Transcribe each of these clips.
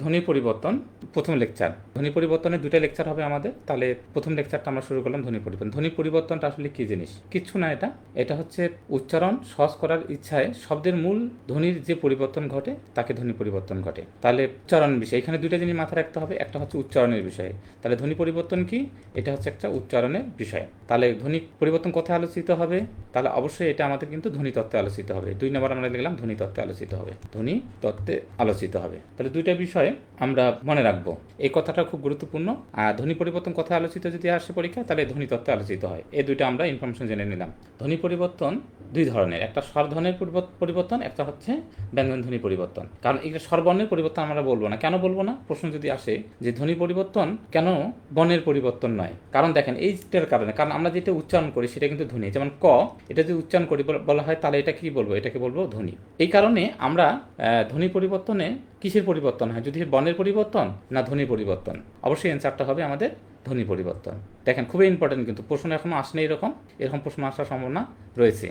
ধ্বনি পরিবর্তন, প্রথম লেকচার। ধ্বনি পরিবর্তনের দুইটা লেকচার হবে আমাদের। তাহলে প্রথম লেকচারটা আমরা শুরু করলাম ধ্বনি পরিবর্তন। ধ্বনি পরিবর্তনটা আসলে কি জিনিস? কিচ্ছু না এটা। এটা হচ্ছে উচ্চারণ সহজ করার ইচ্ছায় শব্দের মূল ধ্বনির যে পরিবর্তন ঘটে, তাকে ধ্বনি পরিবর্তন ঘটে। তাহলে উচ্চারণ বিষয়। এখানে দুইটা জিনিস মাথায় রাখতে হবে। একটা হচ্ছে উচ্চারণের বিষয়। তাহলে ধ্বনি পরিবর্তন কি? এটা হচ্ছে একটা উচ্চারণের বিষয়। তাহলে ধ্বনি পরিবর্তন কোথায় আলোচিত হবে? তাহলে অবশ্যই এটা আমাদের কিন্তু ধ্বনি তত্ত্বে আলোচিত হবে। দুই নম্বর আমরা লিখলাম ধ্বনি তত্ত্বে আলোচিত হবে। ধ্বনি তত্ত্বে আলোচিত হবে। তাহলে দুইটা বিষয়ে আমরা মনে রাখব। এই কথাটা খুব গুরুত্বপূর্ণ। আর ধ্বনি পরিবর্তন কোথায় আলোচিত যদি আসে পরীক্ষা তাহলে ধ্বনি তত্ত্বে আলোচিত হয়। এই দুইটা আমরা ইনফরমেশন জেনে নিলাম। ধ্বনি পরিবর্তন দুই ধরনের। একটা স্বরধ্বনির পরিবর্ত- পরিবর্তন, একটা হচ্ছে ব্যঞ্জন ধ্বনি পরিবর্তন। কারণ এটা স্বরবর্ণের পরিবর্তন আমরা বলব না। কেন বলব না? প্রশ্ন যদি আসে যে ধ্বনি পরিবর্তন কেন বর্ণের পরিবর্তন নয়? কারণ দেখেন, এইটার কারণে, কারণ আমরা যেটা উচ্চারণ করি সেটা কিন্তু ধ্বনি। যেমন ক, এটা যদি উচ্চারণ করি বল- হয়, তাহলে এটা কি বলব? এটাকে বলব ধ্বনি। এই কারণে আমরা ধ্বনি পরিবর্তনে কিসের পরিবর্তন হয়? যদি বর্ণের পরিবর্তন না ধ্বনি পরিবর্তন। অবশ্যই অ্যান্সারটা হবে আমাদের ধ্বনি পরিবর্তন। দেখেন, খুবই ইম্পর্টেন্ট কিন্তু প্রশ্ন এখনও আসেনি এরকম এরকম প্রশ্ন আসার সম্ভাবনা রয়েছে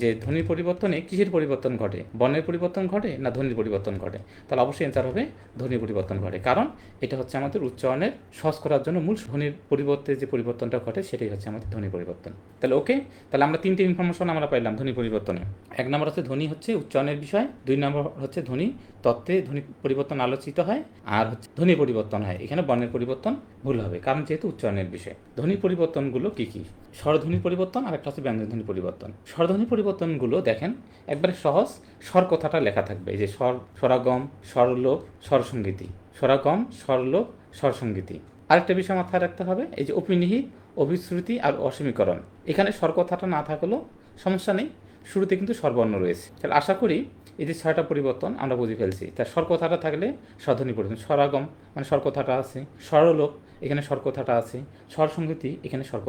যে ধ্বনির পরিবর্তনে কিসের পরিবর্তন ঘটে? বর্ণের পরিবর্তন ঘটে না ধ্বনির পরিবর্তন ঘটে? তাহলে অবশ্যই অ্যান্সার হবে ধ্বনির পরিবর্তন ঘটে। কারণ এটা হচ্ছে আমাদের উচ্চারণের সহজ করার জন্য মূল ধ্বনির পরিবর্তে যে পরিবর্তনটা ঘটে সেটাই হচ্ছে আমাদের ধ্বনি পরিবর্তন। তাহলে ওকে তাহলে আমরা তিনটে ইনফরমেশন আমরা পাইলাম ধ্বনি পরিবর্তনে। এক নম্বর হচ্ছে ধ্বনি হচ্ছে উচ্চারণের বিষয়, দুই নম্বর হচ্ছে ধ্বনি তত্ত্বে ধ্বনি পরিবর্তন আলোচিত হয়, আর হচ্ছে ধ্বনি পরিবর্তন হয়। এখানে বর্ণের পরিবর্তন ভুল হবে। কারণ যেহেতু উচ্চারণের বিষয়, ধ্বনি পরিবর্তনগুলো কি কি? স্বরধ্বনি পরিবর্তন আর একটা হচ্ছে ব্যঞ্জনধ্বনি পরিবর্তন। স্বরধ্বনি পরিবর্তনগুলো দেখেন, একবারে সহজ, স্বর কথাটা লেখা থাকবে যে স্বর, স্বরাগম, স্বরলোপ স্বরসঙ্গীতি স্বরাগম, স্বরলোপ স্বরসঙ্গীতি আরেকটা বিষয় মাথায় রাখতে হবে, এই যে অপিনিহিত অভিশ্রুতি আর অসমীকরণ। এখানে স্বর কথাটা না থাকলেও সমস্যা নেই, শুরুতে কিন্তু স্বরবর্ণ রয়েছে। তাহলে আশা করি এই যে ছয়টা পরিবর্তন আমরা বুঝে ফেলছি। তার স্বর কথাটা থাকলে স্বরধ্বনি পরিবর্তন, স্বরাগম মানে স্বর কথাটা আছে, স্বরলোপ এখানে স্বর কথাটা আছে স্বরসঙ্গীতি এখানে স্বর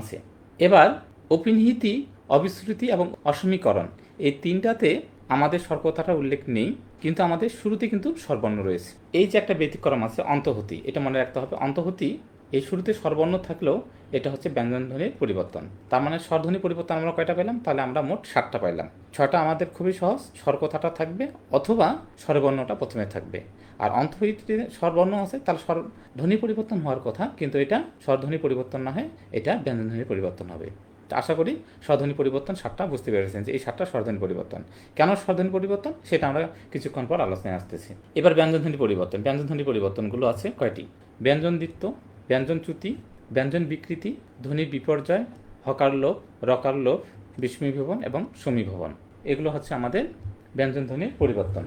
আছে। এবার অপিনহিতি অবিশ্রুতি এবং অসমীকরণ, এই তিনটাতে আমাদের স্বরকথাটা উল্লেখ নেই, কিন্তু আমাদের শুরুতে কিন্তু সর্বর্ণ রয়েছে। এই যে একটা ব্যতিক্রম আছে, অন্তহতি, এটা মনে রাখতে হবে, অন্তহতি এই শুরুতে স্বরবর্ণ থাকলেও এটা হচ্ছে ব্যঞ্জনধ্বনির পরিবর্তন। তার মানে স্বরধ্বনি পরিবর্তন আমরা কয়টা পেলাম তাহলে আমরা মোট সাতটা পাইলাম। ছয়টা আমাদের খুবই সহজ, স্বরকথাটা থাকবে অথবা স্বরবর্ণটা প্রথমে থাকবে। আর অন্তহিতে স্বরবর্ণ আছে, তাহলে স্বর ধ্বনি পরিবর্তন হওয়ার কথা, কিন্তু এটা স্বরধ্বনি পরিবর্তন না হয় এটা ব্যঞ্জনধ্বনি পরিবর্তন হবে। আশা করি স্বরধ্বনি পরিবর্তন সাতটা বুঝতে পেরেছেন যে এই সাতটা স্বরধ্বনি পরিবর্তন। কেন স্বরধ্বনি পরিবর্তন? সেটা আমরা কিছুক্ষণ পর আলোচনায় আসতেছি। এবার ব্যঞ্জনধ্বনি পরিবর্তন। ব্যঞ্জনধ্বনি পরিবর্তনগুলো আছে কয়টি? ব্যঞ্জন দিত্য ব্যঞ্জন চ্যুতি, ব্যঞ্জন বিকৃতি ধ্বনির বিপর্যয়, হকার লোপ রকার লোপ বিস্মীভবন এবং সমীভবন এগুলো হচ্ছে আমাদের ব্যঞ্জন ধ্বনির পরিবর্তন।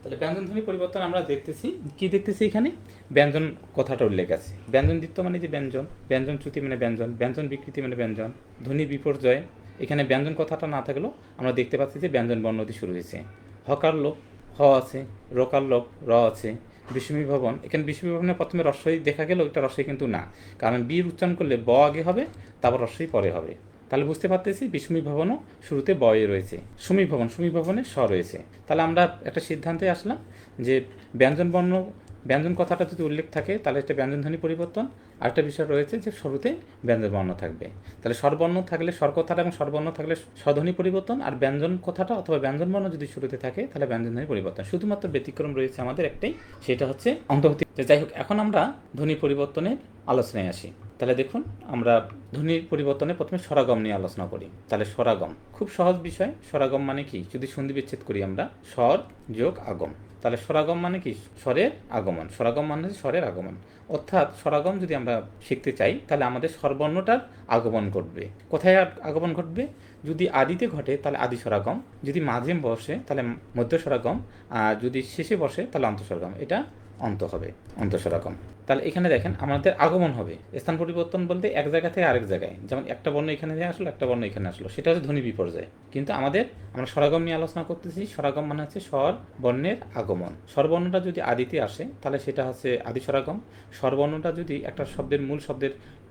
তাহলে ব্যঞ্জন ধ্বনি পরিবর্তন আমরা দেখতেছি। কি দেখতেছি এখানে? ব্যঞ্জন কথাটা উল্লেখ আছে। ব্যঞ্জন দিত্য মানে যে ব্যঞ্জন ব্যঞ্জন চ্যুতি মানে ব্যঞ্জন ব্যঞ্জন বিকৃতি মানে ব্যঞ্জন, ধ্বনি বিপর্যয়, এখানে ব্যঞ্জন কথাটা না থাকলেও আমরা দেখতে পাচ্ছি যে ব্যঞ্জন বর্ণতি শুরু হয়েছে। হকার লোক হ আছে, রকার লোক র আছে বিস্মী ভবন। এখানে বিস্মী ভবনে প্রথমে রস্বই দেখা গেল এটা রস্বই কিন্তু না। কারণ বীর উচ্চারণ করলে ব আগে হবে, তারপর রস্বই পরে হবে। তাহলে বুঝতে পারতেছি বিস্মী ভবনও শুরুতে বয়ে রয়েছে। সুমি ভবন, সুমি ভবনে স রয়েছে। তাহলে আমরা একটা সিদ্ধান্তে আসলাম যে ব্যঞ্জন বর্ণ ব্যঞ্জন কথাটা যদি উল্লেখ থাকে, তাহলে একটা ব্যঞ্জনধ্বনি পরিবর্তন। আরেকটা বিষয় রয়েছে যে শুরুতে ব্যঞ্জন বর্ণ থাকবে। তাহলে স্বরবর্ণ থাকলে স্বর কথাটা এবং স্বরবর্ণ থাকলে স্বধ্বনি পরিবর্তন আর ব্যঞ্জন কথাটা অথবা ব্যঞ্জন বর্ণ যদি শুরুতে থাকে, তাহলে ব্যঞ্জনধ্বনি পরিবর্তন। শুধুমাত্র ব্যতিক্রম রয়েছে আমাদের একটাই, সেটা হচ্ছে অন্তর্ভুক্তি যাই হোক, এখন আমরা ধ্বনি পরিবর্তনের আলোচনায় আসি। তাহলে দেখুন, আমরা ধ্বনির পরিবর্তনে প্রথমে স্বরাগম নিয়ে আলোচনা করি। তাহলে স্বরাগম, খুব সহজ বিষয়। স্বরাগম মানে কি? যদি সন্ধি বিচ্ছেদ করি আমরা, স্বর যোগ আগম। তাহলে স্বরাগম মানে কি? স্বরের আগমন। স্বরাগম মানে হচ্ছে স্বরের আগমন। অর্থাৎ স্বরাগম যদি আমরা শিখতে চাই, তাহলে আমাদের স্বরবর্ণটার আগমন ঘটবে। কোথায় আগ- আগমন ঘটবে? যদি আদিতে ঘটে, তাহলে আদি স্বরাগম। যদি মাঝে বসে, তাহলে মধ্য স্বরাগম। আর যদি শেষে বসে, তাহলে অন্তঃস্বরাগম। এটা অন্ত হবে অন্তঃস্বরাগম তাহলে এখানে দেখেন আমাদের আগমন হবে। স্থান পরিবর্তন বলতে এক জায়গা থেকে আরেক জায়গায়। যেমন একটা বর্ণ এখানে নিয়ে আসলো, একটা বর্ণ এখানে আসলো। সেটা হচ্ছে ধ্বনি বিপর্যয়। কিন্তু আমাদের, আমরা স্বরাগম নিয়ে আলোচনা করতেছি। স্বরাগম মানে হচ্ছে স্বর বর্ণের আগমন। স্বরবর্ণটা যদি আদিতে আসে, তাহলে সেটা হচ্ছে আদি স্বরাগম। স্বরবর্ণটা যদি একটা শব্দের মূল শব্দের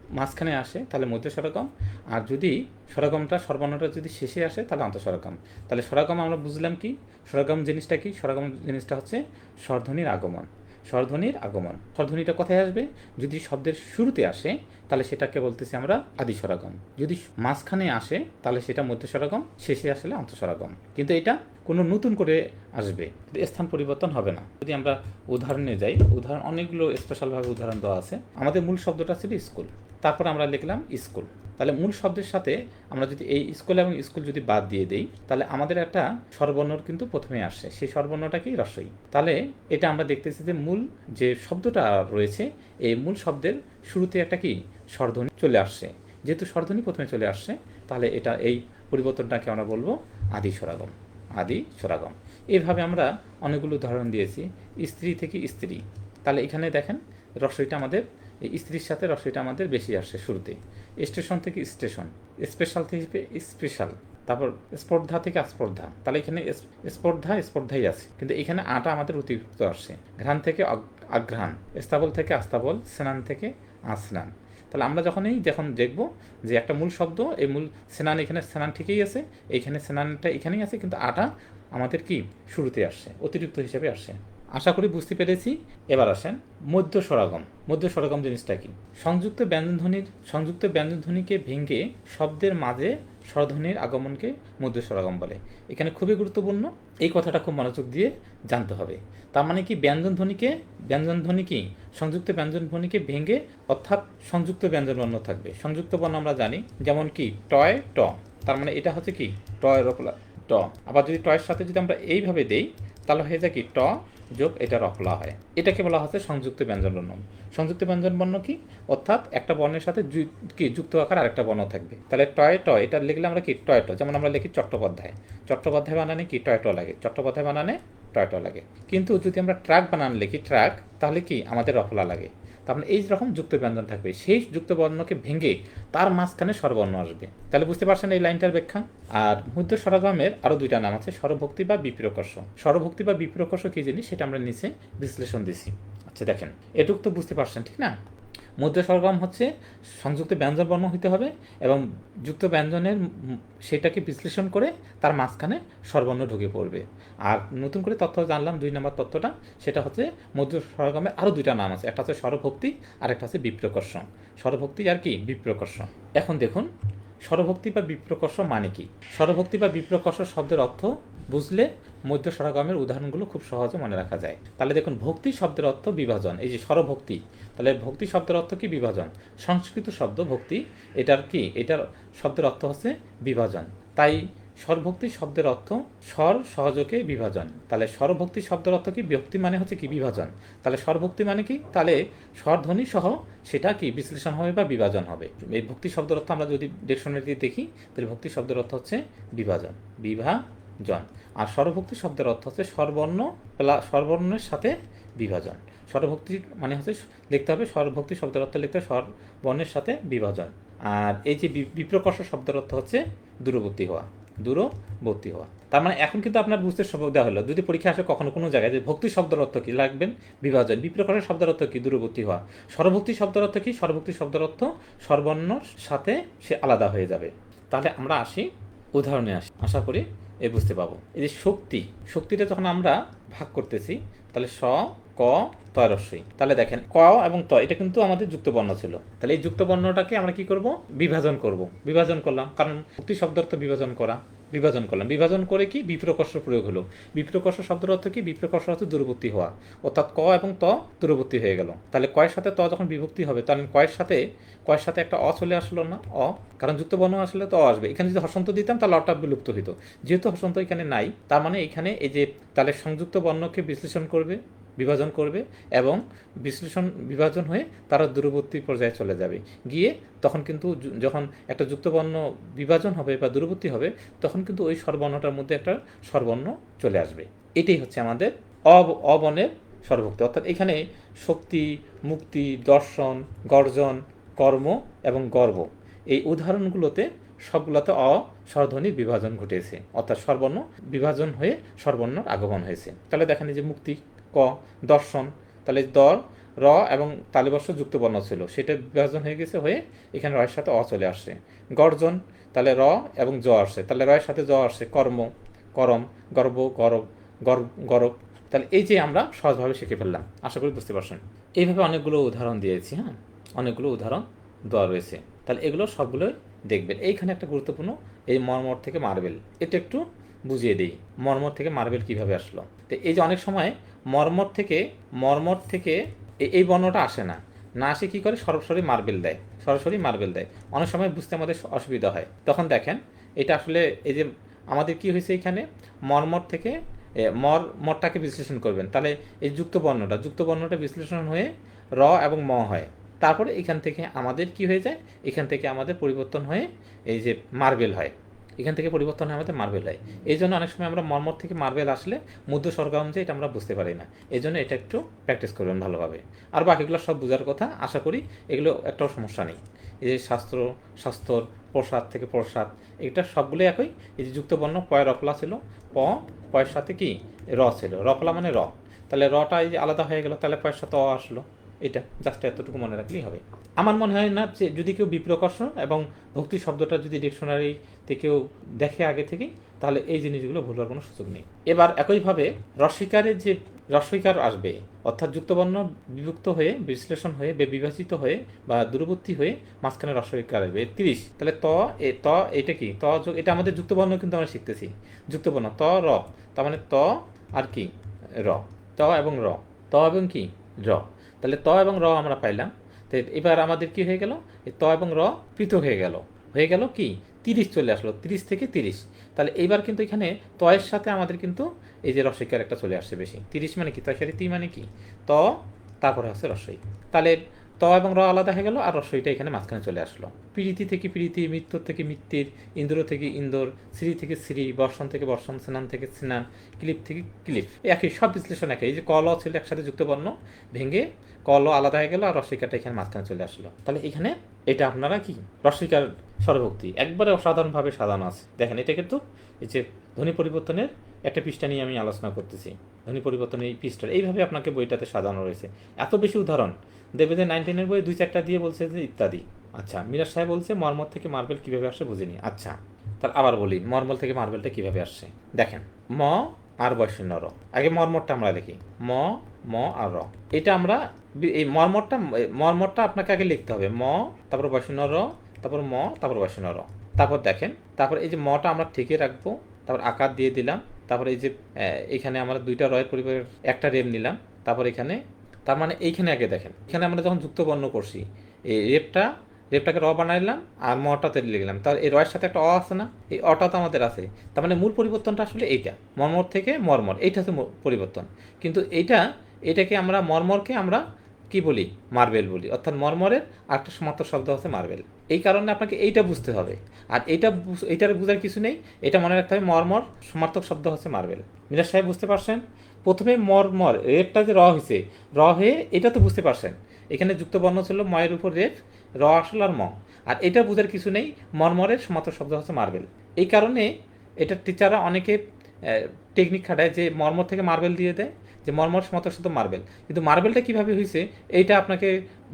মাঝখানে আসে, তাহলে মধ্য স্বরাগম। আর যদি স্বরাগমটা, স্বরবর্ণটা যদি শেষে আসে, তাহলে অন্তঃস্বরাগম তাহলে স্বরাগম আমরা বুঝলাম কি? স্বরাগম জিনিসটা কি? স্বরাগম জিনিসটা হচ্ছে স্বরধ্বনির আগমন। স্বরধ্বনির আগমন। স্বরধ্বনিটা কোথায় আসবে? যদি শব্দের শুরুতে আসে, তাহলে সেটাকে বলতেছি আমরা আদি স্বরাগম যদি মাঝখানে আসে, তাহলে সেটা মধ্য স্বরাগম শেষে আসলে অন্তঃস্বরাগম। কিন্তু এটা কোনো নতুন করে আসবে। স্থান পরিবর্তন হবে না। যদি আমরা উদাহরণে যাই, উদাহরণ অনেকগুলো স্পেশালভাবে উদাহরণ দেওয়া আছে। আমাদের মূল শব্দটা ছিল স্কুল। তারপর আমরা লিখলাম স্কুল। তাহলে মূল শব্দের সাথে আমরা যদি এই স্কুল এবং স্কুল যদি বাদ দিয়ে দেই, তাহলে আমাদের একটা স্বরবর্ণর কিন্তু প্রথমে আসে। সেই স্বরবর্ণটা রসই। তাহলে এটা আমরা দেখতেছি যে মূল যে শব্দটা রয়েছে, এই মূল শব্দের শুরুতে একটা কি? স্বরধ্বনি চলে আসছে যেহেতু স্বরধ্বনি প্রথমে চলে আসছে তাহলে এটা এই পরিবর্তনটাকে আমরা বলব আদি স্বরাগম। আদি স্বরাগম। এইভাবে আমরা অনেকগুলো উদাহরণ দিয়েছি, স্ত্রী থেকে স্ত্রী। তাহলে এখানে দেখেন, রসইটা আমাদের এই স্ত্রীর সাথে রসইটা আমাদের বেশি আসে শুরুতে স্টেশন থেকে স্টেশন স্পেশাল থেকে স্পেশাল তারপর স্পর্ধা থেকে আস্পর্ধা। তাহলে এখানে স্পর্ধা, স্পর্ধাই আছে। কিন্তু এখানে আটা আমাদের অতিরিক্ত আসছে ঘ্রাণ থেকে আঘ্রাণ স্তাবল থেকে আস্তাবল স্নান থেকে আসনান। তাহলে আমরা যখনই যখন দেখব যে একটা মূল শব্দ, এই মূল স্নান এখানে, স্নান ঠিকই আছে, এইখানে স্নানটা এখানেই আছে, কিন্তু আটা আমাদের কি? শুরুতে আসছে অতিরিক্ত হিসেবে আসছে আশা করি বুঝতে পেরেছি। এবার আসেন মধ্য স্বরাগম মধ্য স্বরাগম জিনিসটা কি? সংযুক্ত ব্যঞ্জনধ্বনির সংযুক্ত ব্যঞ্জনধ্বনিকে ভেঙে শব্দের মাঝে স্বরধ্বনির আগমনকে মধ্য স্বরাগম বলে। এখানে খুবই গুরুত্বপূর্ণ। এই কথাটা খুব মনোযোগ দিয়ে জানতে হবে। তার মানে কি ব্যঞ্জনধ্বনিকে ব্যঞ্জনধ্বনি কি? সংযুক্ত ব্যঞ্জনধ্বনিকে ভেঙে অর্থাৎ সংযুক্ত ব্যঞ্জন বর্ণ থাকবে। সংযুক্ত বর্ণ আমরা জানি যেমন কি টয় ট। তার মানে এটা হচ্ছে কি? টয় রপলা ট। আবার যদি টয়ের সাথে যদি আমরা এইভাবে দেই, তাহলে হয়ে যায় কি ট যোগ এটা রফলা হয়। এটাকে বলা হচ্ছে সংযুক্ত ব্যঞ্জন বর্ণ। সংযুক্ত ব্যঞ্জন বর্ণ কি? অর্থাৎ একটা বর্ণের সাথে কি যুক্ত আকার আরেকটা বর্ণ থাকবে। তাহলে টয় ট এটা লিখলে আমরা কি? টয় যেমন আমরা লিখি চট্টোপাধ্যায়। চট্টোপাধ্যায় বানানে কি? টয় ট লাগে। চট্টোপাধ্যায় বানানে টয় ট লাগে। কিন্তু যদি আমরা ট্রাক বানান লিখি, ট্রাক, তাহলে কি? আমাদের রফলা লাগে। তার মানে এই রকম যুক্ত ব্যঞ্জন থাকবে। সেই যুক্ত বর্ণকে ভেঙে তার মাঝখানে স্বরবর্ণ আসবে। তাহলে বুঝতে পারছেন এই লাইনটার ব্যাখ্যা? আর মধ্য স্বরগমের আরও দুইটা নাম আছে, স্বরভক্তি বা বিপ্রকর্ষ স্বরভক্তি বা বিপ্রকর্ষ কি জিনিস? সেটা আমরা নিচে বিশ্লেষণ দিছি। আচ্ছা দেখেন, এটুক তো বুঝতে পারছেন, ঠিক না? মধ্য সরগম হচ্ছে, সংযুক্ত ব্যঞ্জন বর্ণ হইতে হবে এবং যুক্ত ব্যঞ্জনের সেটাকে বিশ্লেষণ করে তার মাঝখানে স্বরবর্ণ ঢুকে পড়বে। আর নতুন করে তথ্য জানলাম, দুই নম্বর তথ্যটা, সেটা হচ্ছে মধ্য সরগমে আরও দুইটা নাম আছে, একটা হচ্ছে স্বরভক্তি আর একটা হচ্ছে বিপ্রকর্ষণ। স্বরভক্তি আর কি? বিপ্রকর্ষণ। এখন দেখুন স্বরভক্তি বা বিপ্রকর্ষ মানে কি? স্বরভক্তি বা বিপ্রকর্ষ শব্দের অর্থ বুঝলে মধ্য সরাগমের উদাহরণগুলো খুব সহজে মনে রাখা যায়। তাহলে দেখুন, ভক্তি শব্দের অর্থ বিভাজন। এই যে স্বরভক্তি তাহলে ভক্তি শব্দের অর্থ কি বিভাজন? সংস্কৃত শব্দ ভক্তি, এটার কি? এটার শব্দের অর্থ হচ্ছে বিভাজন। তাই স্বরভক্তি শব্দের অর্থ স্বর, সহযোগে বিভাজন। তাহলে স্বরভক্তি শব্দের অর্থ কি? ভক্তি মানে হচ্ছে কি? বিভাজন। তাহলে স্বরভক্তি মানে কি? তাহলে স্বরধ্বনি সহ সেটা কি? বিশ্লেষণ হবে বা বিভাজন হবে। এই ভক্তি শব্দের অর্থ আমরা যদি ডিকশনারিতে দেখি, তাহলে ভক্তি শব্দের অর্থ হচ্ছে বিভাজন বিভাজন। আর স্বরভক্তি শব্দের অর্থ হচ্ছে স্বরবর্ণ স্বরবর্ণের সাথে বিভাজন। স্বরভক্তি মানে হচ্ছে লিখতে হবে স্বরভক্তি শব্দের অর্থ লিখতে হবে, স্বরবর্ণের সাথে বিভাজন। আর এই যে বিপ্রকর্ষ শব্দের অর্থ হচ্ছে দূরবর্তী হওয়া। দূরবর্তী হওয়া। তার মানে এখন কিন্তু আপনার বুঝতে সুবিধা হলো। যদি পরীক্ষা আসে কখনো কোনো জায়গায় যে ভক্তি শব্দের অর্থ কি লাগবেন বিভাজন। বিপ্রকর্ষ শব্দের অর্থ কি? দূরবর্তী হওয়া। সর্বভক্তি শব্দের অর্থ কি? স্বরভক্তি শব্দের অর্থ স্বরবর্ণর সাথে সে আলাদা হয়ে যাবে। তাহলে আমরা আসি, উদাহরণে আসি। আশা করি এ বুঝতে পাবো। এই যে শক্তি, শক্তিটা যখন আমরা ভাগ করতেছি, তাহলে স ক তয়রস্বই তাহলে দেখেন, ক এবং ত, এটা কিন্তু আমাদের যুক্ত বর্ণ ছিল। তাহলে এই যুক্ত বর্ণটাকে আমরা কি করব? বিভাজন করব। বিভাজন করলাম, কারণ শক্তি শব্দ অর্থ বিভাজন করা, বিভাজন করলাম। বিভাজন করে কি? বিপ্রকর্ষ প্রয়োগ হলো। বিপ্রকর্ষ শব্দের অর্থ কি? বিপ্রকর্ষ অর্থ দূরবর্তী হওয়া। অর্থাৎ ক এবং ত দূরবর্তী হয়ে গেল। তাহলে কয়ের সাথে ত যখন বিভক্তি হবে, তাহলে কয়ের সাথে কয়ের সাথে একটা অ চলে আসলো না? অ। কারণ যুক্ত বর্ণ আসলে তো আসবে। এখানে যদি হসন্ত দিতাম, তাহলে অটা বিলুপ্ত হইতো। যেহেতু হসন্ত এখানে নাই, তার মানে এখানে এই যে তাহলে সংযুক্ত বর্ণকে বিশ্লেষণ করবে বিভাজন করবে এবং বিশ্লেষণ, বিভাজন হয়ে তারা দূরবর্তী পর্যায়ে চলে যাবে। গিয়ে তখন কিন্তু যখন একটা যুক্তবর্ণ বিভাজন হবে বা দূরবর্তী হবে, তখন কিন্তু ওই স্বরবর্ণটার মধ্যে একটা স্বরবর্ণ চলে আসবে। এটাই হচ্ছে আমাদের অব, অবনের স্বরভক্তি অর্থাৎ এখানে শক্তি, মুক্তি, দর্শন, গর্জন, কর্ম এবং গর্ব এই উদাহরণগুলোতে সবগুলোতে অ স্বরধ্বনির বিভাজন ঘটেছে। অর্থাৎ স্বরবর্ণ বিভাজন হয়ে স্বরবর্ণর আগমন হয়েছে। তাহলে দেখেন যে মুক্তি ক, দর্শন। তাহলে দর, র এবং তালিবর্ষ যুক্ত বর্ণ ছিল। সেটা বিভাজন হয়ে গেছে হয়ে এখানে রয়ের সাথে অ চলে আসছে। গর্জন, তাহলে র এবং জ আসছে। তাহলে রয়ের সাথে জ আসছে কর্ম, করম, গর্ব, গরব গর্ব গরব। তাহলে এই যে আমরা সহজভাবে শিখে ফেললাম, আশা করি বুঝতে পারছেন। এইভাবে অনেকগুলো উদাহরণ দিয়েছি হ্যাঁ? অনেকগুলো উদাহরণ দেওয়া রয়েছে। তাহলে এগুলো সবগুলোই দেখবেন। এইখানে একটা গুরুত্বপূর্ণ, এই মর্মর থেকে মার্বেল। এটা একটু বুঝিয়ে দিই। মর্মর থেকে মার্বেল কীভাবে আসলো? তো এই যে অনেক সময় মর্মর থেকে মর্মর থেকে এই বর্ণটা আসে না। না আসে কি করে? সরাসরি মার্বেল দেয়। সরাসরি মার্বেল দেয়। অনেক সময় বুঝতে আমাদের অসুবিধা হয়। তখন দেখেন, এটা আসলে এই যে আমাদের কি হয়েছে এখানে? মর্মর থেকে মর, মরটাকে বিশ্লেষণ করবেন। তাহলে এই যুক্ত বর্ণটা যুক্ত বর্ণটা বিশ্লেষণ হয়ে র এবং ম হয়। তারপরে এখান থেকে আমাদের কি হয়ে যায়? এখান থেকে আমাদের পরিবর্তন হয়ে এই যে মার্বেল হয়। এখান থেকে পরিবর্তন হয় আমাদের মার্বেল হয় এই জন্য অনেক সময় আমরা মর্মর থেকে মার্বেল আসলে মধ্য স্বর্গাম যে এটা আমরা বুঝতে পারি না। এই জন্য এটা একটু প্র্যাকটিস করবেন ভালোভাবে। আর বাকিগুলো সব বোঝার কথা আশা করি এগুলো একটাও সমস্যা নেই। এই যে শাস্ত্র, শাস্তর, প্রসাদ থেকে প্রসাদ, এটা সবগুলো একই। এই যে যুক্তবর্ণ পয় রফলা ছিল। প পয়ের সাথে কি? র ছিল। রফলা মানে র। তাহলে রটা এই যে আলাদা হয়ে গেল, তাহলে পয়ের সাথে অ আসলো। এটা জাস্ট এতটুকু মনে রাখলেই হবে। আমার মনে হয় না যে যদি কেউ বিপ্রকর্ষণ এবং ভক্তি শব্দটা যদি ডিকশনারি থেকেও দেখে আগে থেকেই, তাহলে এই জিনিসগুলো ভুলার কোনো সুযোগ নেই। এবার একইভাবে রসিকারের যে রসিকার আসবে, অর্থাৎ যুক্তবর্ণ বিভক্ত হয়ে, বিশ্লেষণ হয়ে বিভাজিত হয়ে বা দূরবর্তী হয়ে মাঝখানে রসিকার আসবে। তিরিশ, তাহলে ত, এ, ত এটা কি? ত এটা আমাদের যুক্তবর্ণ কিন্তু আমরা শিখতেছি। যুক্তবর্ণ, ত, র, তার মানে ত আর কি? র, ত এবং র। ত এবং কি? র। তাহলে ত এবং র আমরা পাইলাম। তো এবার আমাদের কি হয়ে গেল? ত এবং র পৃথক হয়ে গেল। হয়ে গেল কি? তিরিশ চলে আসলো, তিরিশ থেকে তিরিশ। তাহলে এইবার কিন্তু এখানে তয়ের সাথে আমাদের কিন্তু এই যে রসিকার একটা চলে আসছে বেশি। তিরিশ মানে কি? তয় সাথে তি মানে কি? ত, তারপরে হচ্ছে রসই তাহলে ত এবং র আলাদা হয়ে গেল আর রসইটা এখানে মাঝখানে চলে আসলো। প্রীতি থেকে প্রীতি, মৃত্যুর থেকে মৃত্যুর, ইন্দ্র থেকে ইন্দোর, শ্রী থেকে শ্রী, বর্ষণ থেকে বর্ষণ, স্নান থেকে স্নান, ক্লিপ থেকে ক্লিপ। একই, সব বিশ্লেষণ একই। এই যে কল ছিল একসাথে যুক্ত বর্ণ ভেঙে কল আলাদা হয়ে গেল আর রসিকাটা এখানে মাঝখানে চলে আসলো। তাহলে এখানে এটা আপনারা কি? রসিকার স্বরভক্তি একবারে অসাধারণভাবে সাজানো আছে। দেখেন, এটা কিন্তু এই যে ধ্বনি পরিবর্তনের একটা পৃষ্ঠা নিয়ে আমি আলোচনা করতেছি। ধ্বনি পরিবর্তনের এই পৃষ্ঠার। এইভাবে আপনাকে বইটাতে সাজানো রয়েছে। এত বেশি উদাহরণ। দেখবে যে নাইনটিনের বই দুই চারটা দিয়ে বলছে যে ইত্যাদি। আচ্ছা মিরাজ সাহেব বলছে, মর্মর থেকে মার্বেল কীভাবে আসে বুঝিনি। আচ্ছা তাহলে আবার বলি মর্মল থেকে মার্বেলটা কীভাবে আসছে? দেখেন, ম আর বয়সী নর আগে মর্মরটা আমরা দেখি। ম ম আর র। এটা আমরা এই মর্মরটা মর্মরটা আপনাকে আগে লিখতে হবে। ম, তারপর বয়সী র, তারপর ম, তারপর বয়সী র। তারপর দেখেন, তারপর এই যে মটা আমরা ঠিকই রাখব, তারপর আকার দিয়ে দিলাম, তারপর এই যে এখানে আমরা দুইটা রয়ের পরিবারের একটা রেপ নিলাম, তারপর এখানে, তার মানে এইখানে আগে দেখেন, এখানে আমরা যখন যুক্ত বর্ণ করছি, এই রেপটা রেপটাকে র বানাইলাম আর মটাতে লিখলাম। তার এই রয়ের সাথে একটা অ আছে না? এই অটা তো আমাদের আছে। তার মানে মূল পরিবর্তনটা আসলে এইটা, মর্মর থেকে মর্মর, এইটা হচ্ছে পরিবর্তন। কিন্তু এইটা এটাকে আমরা মর্মরকে আমরা কি বলি? মার্বেল বলি। অর্থাৎ মর্মরের আরেকটা সমার্থক শব্দ হচ্ছে মার্বেল। এই কারণে আপনাকে এইটা বুঝতে হবে। আর এইটা এইটার বোঝার কিছু নেই। এটা মনে রাখতে হবে মর্মর সমার্থক শব্দ হচ্ছে মার্বেল। মিরাজ সাহেব বুঝতে পারছেন? প্রথমে মর্মর রেপটা যে র হয়েছে র হয়ে এটা তো বুঝতে পারছেন। এখানে যুক্ত বর্ণ ছিল ময়ের উপর রেপ র আসল আর ম। আর এটা বোঝার কিছু নেই, মর্মরের সমার্থক শব্দ হচ্ছে মার্বেল। এই কারণে এটা টিচাররা অনেকে টেকনিক খাটায় যে মর্মর থেকে মার্বেল দিয়ে দেয়। যে মর্মর শব্দ মার্বেল কিন্তু মার্বেলটা কীভাবে হয়েছে এইটা আপনাকে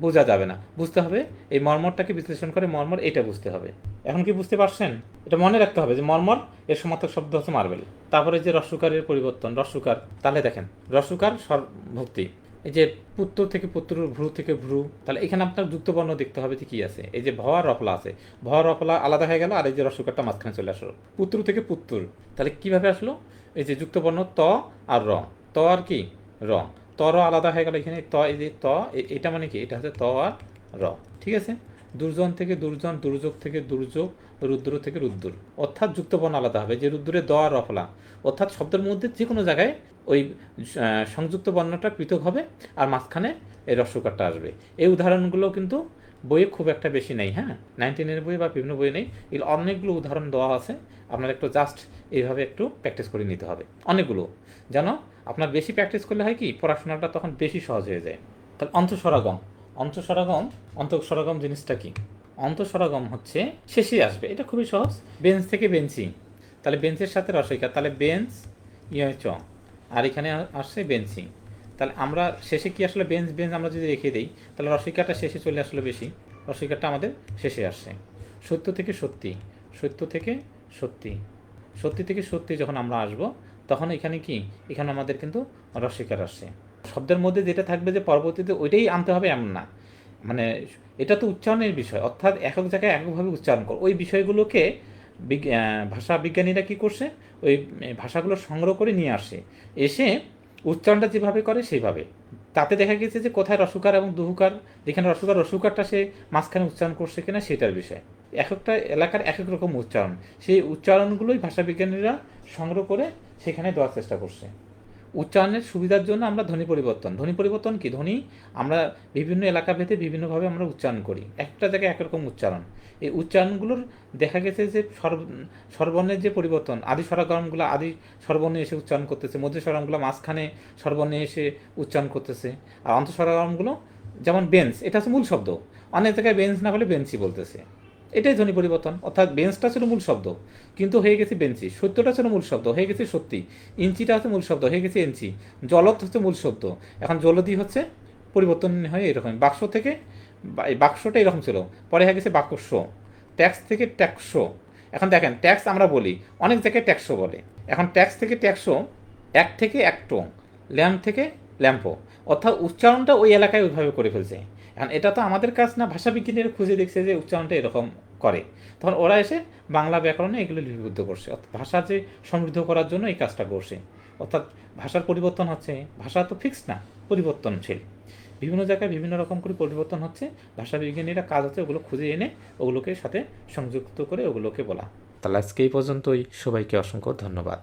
বোঝা যাবে না। বুঝতে হবে, এই মর্মরটাকে বিশ্লেষণ করে মর্মর এটা বুঝতে হবে। এখন কি বুঝতে পারছেন? এটা মনে রাখতে হবে যে মর্মর এর সমার্থক শব্দ হচ্ছে মার্বেল তারপরে যে রস্যকারের পরিবর্তন রস্যকার তাহলে দেখেন রস্যকার স্বর ভক্তি এই যে পুত্র থেকে পুত্র, ভ্রু থেকে ভ্রু, তাহলে এখানে আপনার যুক্তবর্ণ দেখতে হবে যে কি আছে। এই যে ভ আর রফলা আছে। ভ আর রফলা আলাদা হয়ে গেল, আর এই যে রস্যকারটা মাঝখানে চলে আসলো। পুত্র থেকে পুত্র, তাহলে কীভাবে আসলো? এই যে যুক্তবর্ণ ত আর র। ত আর কি? র। ত, র আলাদা হয়ে গেল এখানে। ত, এই যে ত এটা মানে কি? এটা হচ্ছে ত আর র। ঠিক আছে? দুর্জন থেকে দুর্জন, দুর্যোগ থেকে দুর্যোগ, রুদ্র থেকে রুদ্র। অর্থাৎ যুক্তবর্ণ আলাদা হবে। যে রুদ্রে দ আর রফলা অর্থাৎ শব্দের মধ্যে যে কোনো জায়গায় ওই সংযুক্ত বর্ণটা পৃথক হবে আর মাঝখানে এই রস্যকারটা আসবে। এই উদাহরণগুলো কিন্তু বইয়ে খুব একটা বেশি নেই হ্যাঁ? নাইনটিনের বই বা বিভিন্ন বই নেই। এগুলো অনেকগুলো উদাহরণ দেওয়া আছে। আপনার একটু জাস্ট এইভাবে একটু প্র্যাকটিস করে নিতে হবে। অনেকগুলো। যেন আপনার বেশি প্র্যাকটিস করলে হয় কি, পড়াশোনাটা তখন বেশি সহজ হয়ে যায়। তাহলে অন্তঃস্বরাগম অন্তঃস্বরাগম অন্তঃস্বরাগম জিনিসটা কি? অন্তঃস্বরাগম হচ্ছে শেষে আসবে। এটা খুবই সহজ। বেঞ্চ থেকে বেঞ্চি তাহলে বেঞ্চের সাথে রসইকা। তাহলে বেঞ্চ ইয়ে আর এখানে আসছে বেঞ্চিং তাহলে আমরা শেষে কি আসলে বেঞ্চ বেঞ্চ আমরা যদি রেখে দিই, তাহলে রসিকাটা শেষে চলে আসলে বেশি। রসিকাটা আমাদের শেষে আসছে। সত্য থেকে সত্যি সত্য থেকে সত্যি সত্যি থেকে সত্যি যখন আমরা আসব তখন এখানে কি? এখানে আমাদের কিন্তু রসিকার আসে শব্দের মধ্যে যেটা থাকবে যে পরবর্তীতে ওইটাই আনতে হবে এমন না। মানে এটা তো উচ্চারণের বিষয়। অর্থাৎ একক জায়গায় এককভাবে উচ্চারণ কর। ওই বিষয়গুলোকে ভাষা বিজ্ঞানীরা কি করছে? ওই ভাষাগুলো সংগ্রহ করে নিয়ে আসে। এসে উচ্চারণটা যেভাবে করে সেইভাবে। তাতে দেখা গেছে যে কোথায় রসুকার এবং দুহুকার, যেখানে রসুকার, রসুকারটা সে মাঝখানে উচ্চারণ করছে কিনা সেটার বিষয়। এক একটা এলাকার এক এক রকম উচ্চারণ। সেই উচ্চারণগুলোই ভাষাবিজ্ঞানীরা সংগ্রহ করে সেখানে দেওয়ার চেষ্টা করছে। উচ্চারণের সুবিধার জন্য আমরা ধ্বনি পরিবর্তন। ধ্বনি পরিবর্তন কি? ধ্বনি আমরা বিভিন্ন এলাকা ভেদে বিভিন্নভাবে আমরা উচ্চারণ করি। একটা জায়গায় একরকম উচ্চারণ। এই উচ্চারণগুলোর দেখা গেছে যে স্বর স্বরবর্ণের যে পরিবর্তন, আদি স্বরগণগুলো আদি স্বরবর্ণে এসে উচ্চারণ করতেছে, মধ্য স্বরমগুলো মাঝখানে স্বরবর্ণে এসে উচ্চারণ করতেছে। আর অন্ত স্বরগণগুলো যেমন বেঞ্চ এটা হচ্ছে মূল শব্দ। অনেক জায়গায় বেঞ্চ না হলে বেঞ্চই বলতেছে। এটাই ধ্বনি পরিবর্তন। অর্থাৎ বেঞ্চটা ছিল মূল শব্দ। কিন্তু হয়ে গেছে বেঞ্চি। সত্যটা ছিল মূল শব্দ। হয়ে গেছে সত্যি। ইঞ্চিটা হচ্ছে মূল শব্দ। হয়ে গেছে ইঞ্চি। জলত হচ্ছে মূল শব্দ। এখন জলদি হচ্ছে পরিবর্তন হয় এরকম। বাক্স থেকে বাক্সটা এরকম ছিল। পরে হয়ে গেছে বাক্স ট্যাক্স থেকে ট্যাক্সো এখন দেখেন, ট্যাক্স আমরা বলি। অনেক জায়গায় ট্যাক্সো বলে। এখন ট্যাক্স থেকে ট্যাক্সো এক থেকে একটো ল্যাম্প থেকে ল্যাম্পো। অর্থাৎ উচ্চারণটা ওই এলাকায় ওইভাবে করে ফেলছে। এখন এটা তো আমাদের কাজ না ভাষাবিজ্ঞানীরা খুঁজে দেখছে যে উচ্চারণটা এরকম করে। তখন ওরা এসে বাংলা ব্যাকরণে এগুলো লিপিবদ্ধ করছে। অর্থাৎ ভাষা যে সমৃদ্ধ করার জন্য এই কাজটা করছে। অর্থাৎ ভাষার পরিবর্তন হচ্ছে, ভাষা তো ফিক্স না, পরিবর্তনশীল। বিভিন্ন জায়গায় বিভিন্ন রকম করে পরিবর্তন হচ্ছে ভাষাবিজ্ঞানীরা কাজ হচ্ছে ওগুলো খুঁজে এনে ওগুলোকে সাথে সংযুক্ত করে ওগুলোকে বলা। তাহলে আজকে এই পর্যন্তই। সবাইকে অসংখ্য ধন্যবাদ।